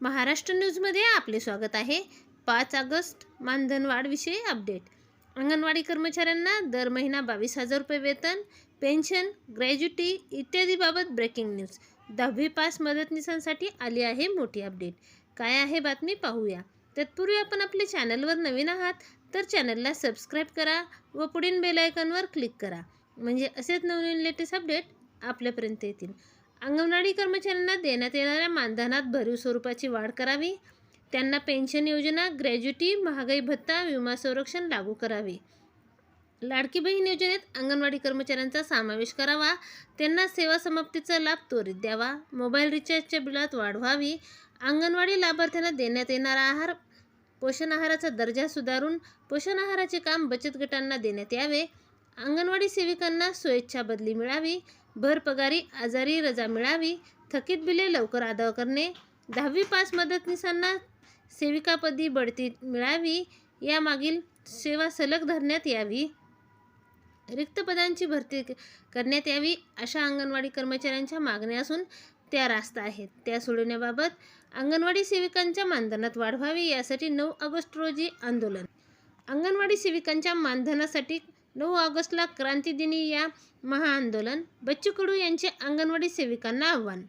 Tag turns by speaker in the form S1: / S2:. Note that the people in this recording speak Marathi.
S1: महाराष्ट्र न्यूजमध्ये आपले स्वागत आहे. पाच ऑगस्ट मानधनवाढविषयी अपडेट. अंगणवाडी कर्मचाऱ्यांना दर महिना बावीस हजार रुपये वेतन पेन्शन ग्रॅज्युटी इत्यादीबाबत ब्रेकिंग न्यूज. दहावी पास मदतनीसांसाठी आली आहे मोठी अपडेट. काय आहे बातमी पाहूया. तत्पूर्वी आपण आपल्या चॅनलवर नवीन आहात तर चॅनलला सबस्क्राईब करा व पुढील बेल आयकॉनवर क्लिक करा. म्हणजे असेच नवनवीन लेटेस्ट अपडेट आपल्यापर्यंत येतील. अंगणवाडी कर्मचाऱ्यांना देण्यात येणाऱ्या मानधनात भरीव स्वरूपाची वाढ करावी. त्यांना पेन्शन योजना ग्रॅज्युटी महागाई भत्ता विमा संरक्षण लागू करावे. लाडकी बहीण योजनेत अंगणवाडी कर्मचाऱ्यांचा समावेश करावा. त्यांना सेवा समाप्तीचा लाभ त्वरित द्यावा. मोबाईल रिचार्जच्या बिलात वाढ व्हावी. अंगणवाडी लाभार्थ्यांना देण्यात येणारा आहार पोषण आहाराचा दर्जा सुधारून पोषण आहाराचे काम बचत गटांना देण्यात यावे. अंगणवाडी सेविकांना स्वेच्छा बदली मिळावी भर पगारी आजारी रजा मिळावी थकीत बिले लवकर अदा करणे दहावी पास मदतनीसांना सेविकापदी बढती मिळावी यामागील सेवा सलग धरण्यात यावी. रिक्त पदांची भरती करण्यात यावी अशा अंगणवाडी कर्मचाऱ्यांच्या मागण्या असून त्या रास्त आहेत. त्या सोडवण्याबाबत अंगणवाडी सेविकांच्या मानधनात वाढ व्हावी यासाठी नऊ ऑगस्ट रोजी आंदोलन. अंगणवाडी सेविकांच्या मानधनासाठी नऊ ऑगस्टला क्रांतीदिनी या महाआंदोलन बच्चू कडू यांचे अंगणवाडी सेविकांना आव्हान.